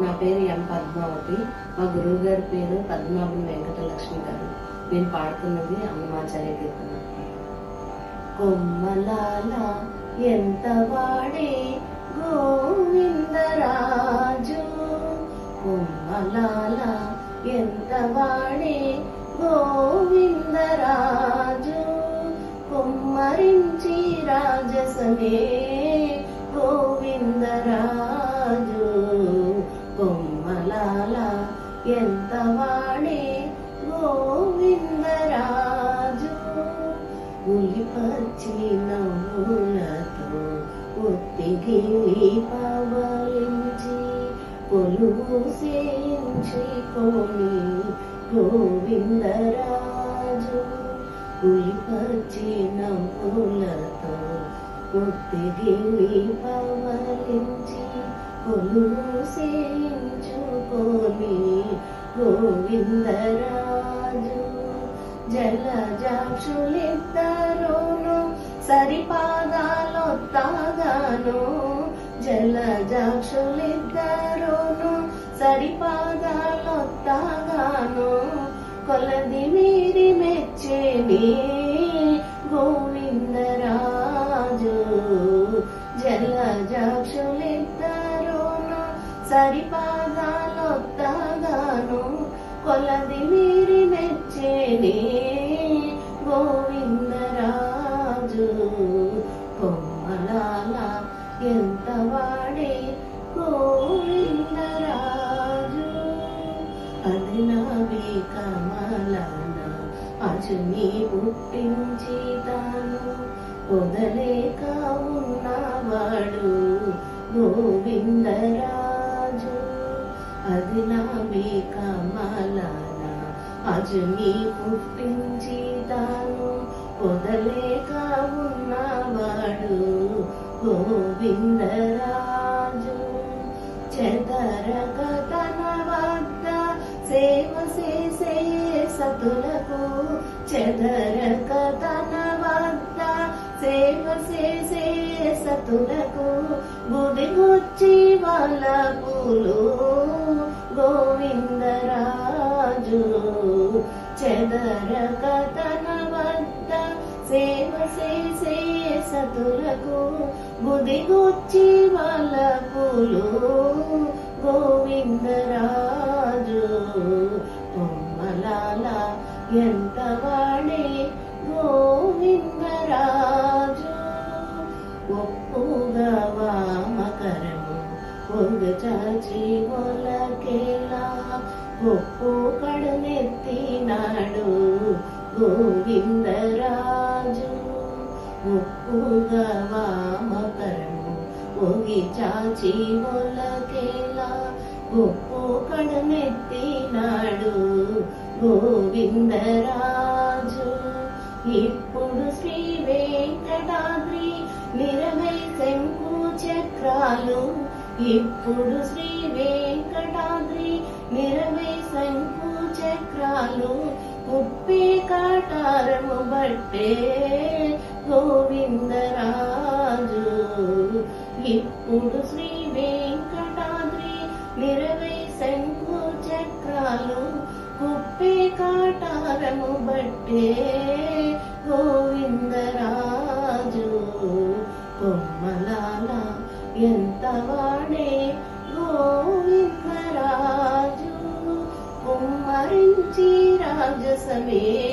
నా పేరు ఎం పద్మావతి. మా గురువు గారి పేరు పద్మావతి వెంకటలక్ష్మి గారు. నేను పాడుతున్నది అన్నమాచార్య కీర్తన. కొమ్మలాల ఎంత వాడే గోవిందరాజు. కొమ్మలాల ఎంత వాడే గోవిందరాజు. కొమ్మరించి రాజసమే గోవిందరాజు ఎంత వాడే గోవిందరాజు ఉలిపచ్చి నవ్వులతో ఒత్తిగి పవలించి కొలువు సేయించుకొని గోవిందరాజు ఉలిపచ్చి నవ్వులతో ఒత్తిగి పవలించి కొలువు గోవిందరాజు జలజాక్షులిద్దరును సరిపాదాలొత్తాగాను. జలజాక్షులిద్దరును సరిపాదాలొత్తాగాను. కొలది మీరి మెచ్చేని సరిపాదాలొత్తాగాను కొలది మీరి మెచ్చేది గోవిందరాజు. కొమ్మలాల ఎంత వాడే గోవిందరాజు. అది నావి కమలన అచుని పుట్టించి తాను వదలేక ఉన్నవాడు గోవిందరాజు. అది నావి కమలన అజుని పుట్టించి తాను వదలేక ఉన్నవాడు గోవిందరాజు. చెదరక తన వద్ద సేవ చేసే సతులకు చెదరక తన వద్ద సేవ చేసే సతులకు గుడిగొచ్చి వాళ్ళ పూలు చెదరక తన సేవ చేసే సతులకు గుదిగొచ్చి వాళ్ళ పూలు. గోవిందరాజు బొమ్మలాల ఎంత వాడే గోవిందరాజు. ఒప్పుగా వామకరము పొంగ చాచి ఒప్పు కడనెత్తినాడు గోవిందరాజు. ఒప్పుగా వామకరము ఒగి చాచి ఒలకేలా ఒప్పు కడనెత్తినాడు గోవిందరాజు. ఇప్పుడు శ్రీ వెంకటాద్రి నిరవై శంకు చక్రాలు. ఇప్పుడు శ్రీ వే ఇరవై శంకు చక్రాలు ముప్పే కాటారము బట్టే గోవిందరాజు. ఇప్పుడు శ్రీ వెంకటాద్రి ఇరవై శంకు చక్రాలు కుప్పే కాటారము బట్టే समेत